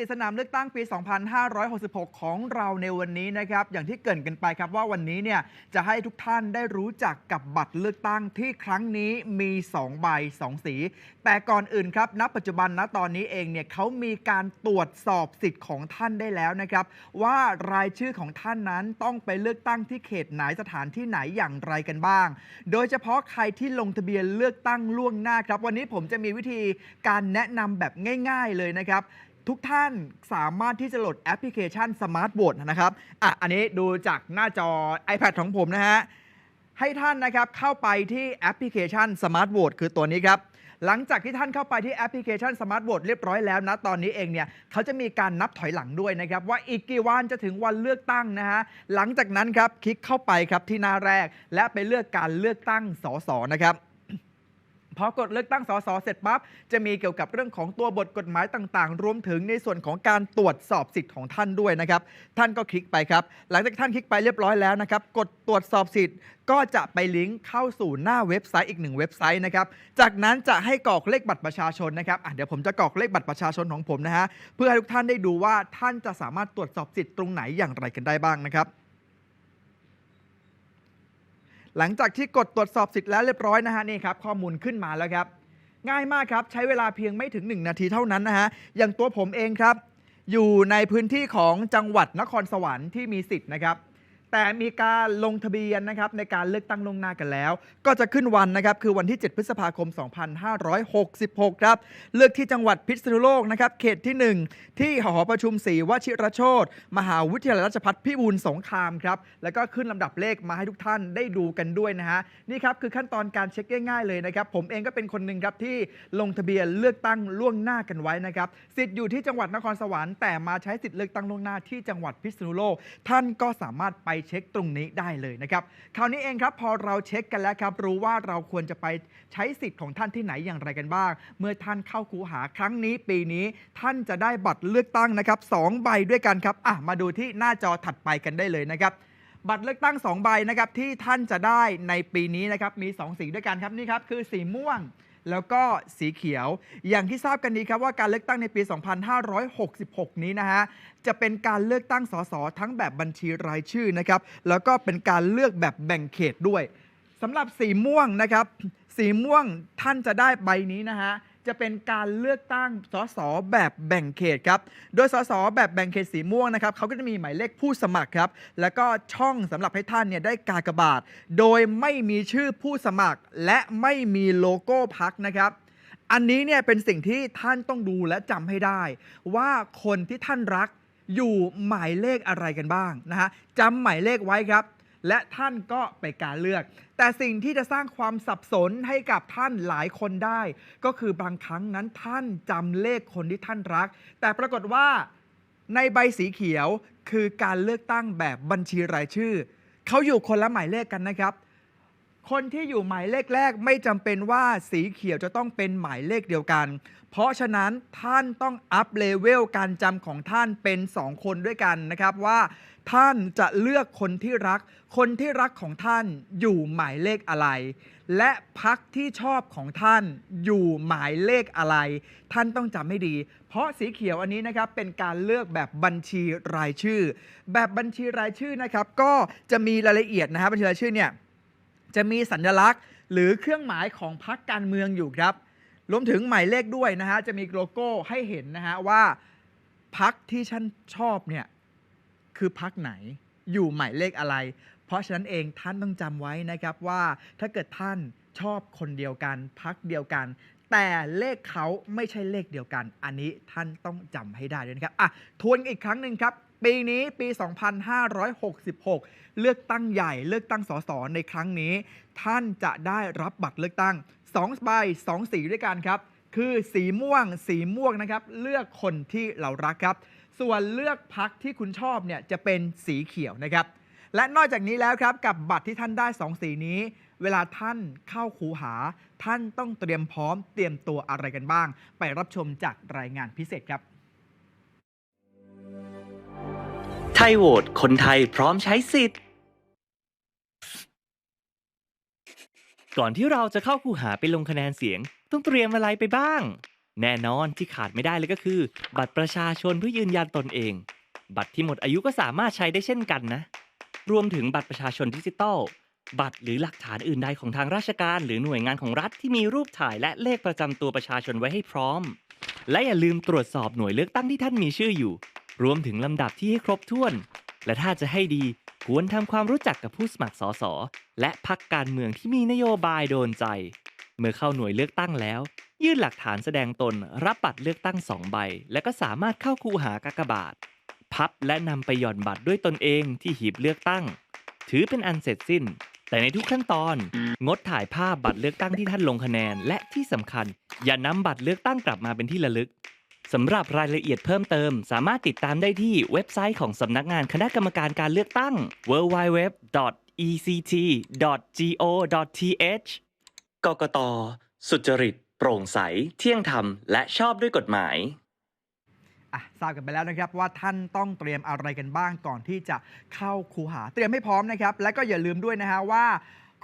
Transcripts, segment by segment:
ติดสนามเลือกตั้งปี 2566 ของเราในวันนี้นะครับ อย่างที่เกรินกันไปครับว่าวันนี้เนี่ยจะให้ทุกท่านได้รู้จักกับบัตรเลือกตั้งที่ครั้งนี้มี 2 ใบ 2 สี แต่ก่อนอื่นครับ ณ ปัจจุบันณตอนนี้เองเนี่ยเขามีการตรวจสอบสิทธิ์ของท่านได้แล้วนะครับ ว่ารายชื่อของท่านนั้นต้องไปเลือกตั้งที่เขตไหนสถานที่ไหนอย่างไรกันบ้าง โดยเฉพาะใครที่ลงทะเบียนเลือกตั้งล่วงหน้าครับ วันนี้ผมจะมีวิธีการแนะนำแบบง่าย ๆ เลยนะครับ ทุกท่านสามารถที่จะโหลดแอปพลิเคชัน Smart Vote นะครับอะอันนี้ดูจากหน้าจอ iPad ของผมนะฮะ ให้ท่านนะครับเข้าไปที่แอปพลิเคชัน Smart Vote คือตัวนี้ครับหลังจากที่ท่านเข้าไปที่แอปพลิเคชัน Smart Vote เรียบร้อยแล้วนะ ตอนนี้เองเนี่ยเขาจะมีการนับถอยหลังด้วยนะครับ ว่าอีกกี่วันจะถึงวันเลือกตั้งนะฮะ หลังจากนั้นครับคลิกเข้าไปครับที่หน้าแรก และไปเลือกการเลือกตั้งสสนะครับ พอกดเลือกตั้งสสเสร็จปั๊บจะมีเกี่ยวกับเรื่องของตัวบทกฎหมายต่างๆ รวมถึงในส่วนของการตรวจสอบสิทธิ์ของท่านด้วยนะครับท่านก็คลิกไปครับ หลังจากท่านคลิกไปเรียบร้อยแล้วนะครับกดตรวจสอบสิทธิ์ก็จะไปลิงก์เข้าสู่หน้าเว็บไซต์อีกหนึ่งเว็บไซต์นะครับ จากนั้นจะให้กรอกเลขบัตรประชาชนนะครับเดี๋ยวผมจะกรอกเลขบัตรประชาชนของผมนะฮะ เพื่อให้ทุกท่านได้ดูว่าท่านจะสามารถตรวจสอบสิทธิ์ตรงไหนอย่างไรกันได้บ้างนะครับ หลังจากที่กดตรวจสอบสิทธิ์แล้วเรียบร้อยนะฮะนี่ครับข้อมูลขึ้นมาแล้วครับ ง่ายมากครับ ใช้เวลาเพียงไม่ถึง 1 นาทีเท่านั้นนะฮะอย่างตัวผมเองครับ อยู่ในพื้นที่ของจังหวัดนครสวรรค์ที่มีสิทธิ์นะครับ แต่มีการลงทะเบียนนะครับในการเลือกตั้งลงหน้ากันแล้ว ก็จะขึ้นวันนะครับคือวันที่ 7 พฤษภาคม 2566 ครับ เลือกที่จังหวัดพิษณุโลกนะครับเขตที่ 1 ที่หอประชุมศรีวชิรโชตมหาวิทยาลัยราชภัฏพิบูลสงครามครับแล้วก็ขึ้นลำดับเลขมาให้ทุกท่านได้ดูกันด้วยนะฮะนี่ครับคือขั้นตอนการเช็คง่ายๆเลยนะครับผมเองก็เป็นคนหนึ่งครับที่ลงทะเบียนเลือกตั้งล่วงหน้ากันไว้นะครับสิทธิ์อยู่ที่จังหวัดนครสวรรค์แต่มาใช้สิทธิ์เลือกตั้งล่วงหน้าที่จังหวัดพิษณุโลก ท่านก็สามารถไปเช็คตรงนี้ได้เลยนะครับ คราวนี้เองครับพอเราเช็คกันแล้วครับ รู้ว่าเราควรจะไปใช้สิทธิ์ของท่านที่ไหนอย่างไรกันบ้าง เมื่อท่านเข้าคูหาครั้งนี้ปีนี้ ท่านจะได้บัตรเลือกตั้งนะครับสองใบด้วยกันครับอะมาดูที่หน้าจอถัดไปกันได้เลยนะครับบัตรเลือกตั้ง 2 ใบนะครับที่ท่านจะได้ในปีนี้นะครับมี 2 สีด้วยกันครับนี่ครับคือสีม่วง แล้วก็สีเขียว อย่างที่ทราบกันดีครับว่าการเลือกตั้งในปี 2566 นี้นะฮะจะเป็นการเลือกตั้งสสทั้งแบบบัญชีรายชื่อนะครับแล้วก็เป็นการเลือกแบบแบ่งเขตด้วยสำหรับสีม่วงนะครับสีม่วงท่านจะได้ใบนี้นะฮะ จะเป็นการเลือกตั้งสสแบบแบ่งเขตครับโดยสสแบบแบ่งเขตสีม่วงนะครับเขาก็จะมีหมายเลขผู้สมัครครับแล้วก็ช่องสำหรับให้ท่านเนี่ยได้กากบาท โดยไม่มีชื่อผู้สมัคร และไม่มีโลโก้พักนะครับอันนี้เนี่ยเป็นสิ่งที่ท่านต้องดูและจำให้ได้ ว่าคนที่ท่านรักอยู่หมายเลขอะไรกันบ้างนะฮะจำหมายเลขไว้ครับ และท่านก็ไปการเลือก แต่สิ่งที่จะสร้างความสับสนให้กับท่านหลายคนได้ ก็คือบางครั้งนั้นท่านจำเลขคนที่ท่านรัก แต่ปรากฏว่าในใบสีเขียวคือการเลือกตั้งแบบบัญชีรายชื่อ เขาอยู่คนละหมายเลขกันนะครับ คนที่อยู่หมายเลขแรกไม่จำเป็นว่าสีเขียวจะต้องเป็นหมายเลขเดียวกัน เพราะฉะนั้นท่านต้องอัพเลเวลการจำของท่านเป็น 2 คนด้วยกันนะครับว่า ท่านจะเลือกคนที่รัก คนที่รักของท่านอยู่หมายเลขอะไร และพักที่ชอบของท่านอยู่หมายเลขอะไร ท่านต้องจำให้ดี เพราะสีเขียวอันนี้นะครับเป็นการเลือกแบบบัญชีรายชื่อ แบบบัญชีรายชื่อนะครับก็จะมีรายละเอียดนะครับบัญชีรายชื่อเนี่ย จะมีสัญลักษณ์หรือเครื่องหมายของพรรคการเมืองอยู่ครับ รวมถึงหมายเลขด้วยนะฮะ จะมีโลโก้ให้เห็นนะฮะว่าพรรคที่ฉันชอบเนี่ยคือพรรคไหนอยู่หมายเลขอะไร เพราะฉะนั้นเองท่านต้องจำไว้นะครับว่าถ้าเกิดท่านชอบคนเดียวกันพรรคเดียวกัน แต่เลขเขาไม่ใช่เลขเดียวกัน อันนี้ท่านต้องจำให้ได้ด้วยนะครับอะทวนอีกครั้งหนึ่งครับ ปีนี้ปี 2566 เลือกตั้งใหญ่เลือกตั้งสสในครั้งนี้ ท่านจะได้รับบัตรเลือกตั้ง2ใบ2 สีด้วยกันครับ คือสีม่วง สีม่วงนะครับ เลือกคนที่เรารักครับ ส่วนเลือกพักที่คุณชอบเนี่ยจะเป็นสีเขียวนะครับ และนอกจากนี้แล้วครับกับบัตรที่ท่านได้ 2 สีนี้เวลาท่านเข้าคูหา ท่านต้องเตรียมพร้อมเตรียมตัวอะไรกันบ้าง ไปรับชมจากรายงานพิเศษครับ ทยโหวตคนไทยพร้อมใช้สิทธิ์ ก่อนที่เราจะเข้าคูหาไปลงคะแนนเสียง ต้องเตรียมอะไรไปบ้าง แน่นอนที่ขาดไม่ได้เลยก็คือ บัตรประชาชนเพื่อยืนยันตนเอง บัตรที่หมดอายุก็สามารถใช้ได้เช่นกันนะ รวมถึงบัตรประชาชนดิจิตอลบัตรหรือหลักฐานอื่นใดของทางราชการ หรือหน่วยงานของรัฐที่มีรูปถ่ายและเลขประจำตัวประชาชนไว้ให้พร้อม และอย่าลืมตรวจสอบหน่วยเลือกตั้งที่ท่านมีชื่ออยู่ รวมถึงลำดับที่ให้ครบถ้วน และถ้าจะให้ดีควรทำความรู้จักกับผู้สมัครสสและพักการเมืองที่มีนโยบายโดนใจ เมื่อเข้าหน่วยเลือกตั้งแล้ว ยื่นหลักฐานแสดงตนรับบัตรเลือกตั้งสองใบ และก็สามารถเข้าคูหากากบาท พับและนำไปหย่อนบัตรด้วยตนเองที่หีบเลือกตั้ง ถือเป็นอันเสร็จสิ้น แต่ในทุกขั้นตอน งดถ่ายภาพบัตรเลือกตั้งที่ท่านลงคะแนน และที่สำคัญ อย่านำบัตรเลือกตั้งกลับมาเป็นที่ระลึก สำหรับรายละเอียดเพิ่มเติม สามารถติดตามได้ที่เว็บไซต์ของสำนักงานคณะกรรมการการเลือกตั้ง www.ect.go.th กกต สุจริต โปร่งใส เที่ยงธรรม และชอบด้วยกฎหมายอะทราบกันไปแล้วนะครับว่าท่านต้องเตรียมอะไรกันบ้างก่อนที่จะเข้าคูหา เตรียมให้พร้อมนะครับ และก็อย่าลืมด้วยนะฮะว่า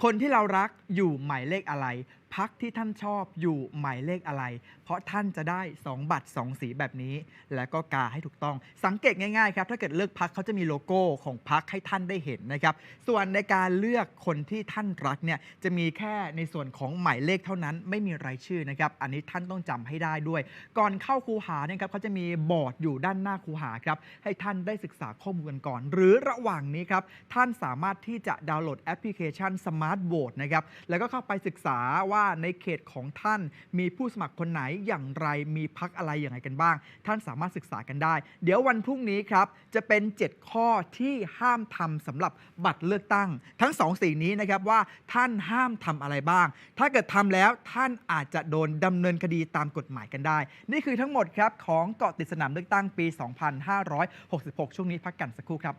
คนที่เรารักอยู่หมายเลขอะไรพักที่ท่านชอบอยู่หมายเลขอะไร เพราะท่านจะได้ 2 บัตร 2 สีแบบนี้ แล้วก็กาให้ถูกต้อง สังเกตง่ายๆครับถ้าเกิดเลือกพักเขาจะมีโลโก้ของพักให้ท่านได้เห็นนะครับ ส่วนในการเลือกคนที่ท่านรักเนี่ยจะมีแค่ในส่วนของหมายเลขเท่านั้น ไม่มีรายชื่อนะครับ อันนี้ท่านต้องจำให้ได้ด้วย ก่อนเข้าคูหาเนี่ยครับเขาจะมีบอร์ดอยู่ด้านหน้าคูหาครับให้ท่านได้ศึกษาข้อมูลกันก่อน หรือระหว่างนี้ครับท่านสามารถที่จะดาวน์โหลดแอปพลิเคชัน Smart Vote นะครับแล้วก็เข้าไปศึกษาว่าาในเขตของท่านมีผู้สมัครคนไหนอย่างไรมีพักอะไรอย่างไรกันบ้าง ท่านสามารถศึกษากันได้ เดี๋ยววันพรุ่งนี้ครับ จะเป็น 7 ข้อที่ห้ามทำสำหรับบัตรเลือกตั้ง ทั้ง2สีนี้นะครับว่าท่านห้ามทำอะไรบ้าง ถ้าเกิดทำแล้วท่านอาจจะโดนดำเนินคดีตามกฎหมายกันได้ นี่คือทั้งหมดครับของเกาะติดสนามเลือกตั้งปี 2566 ช่วงนี้พักกันสักครู่ครับ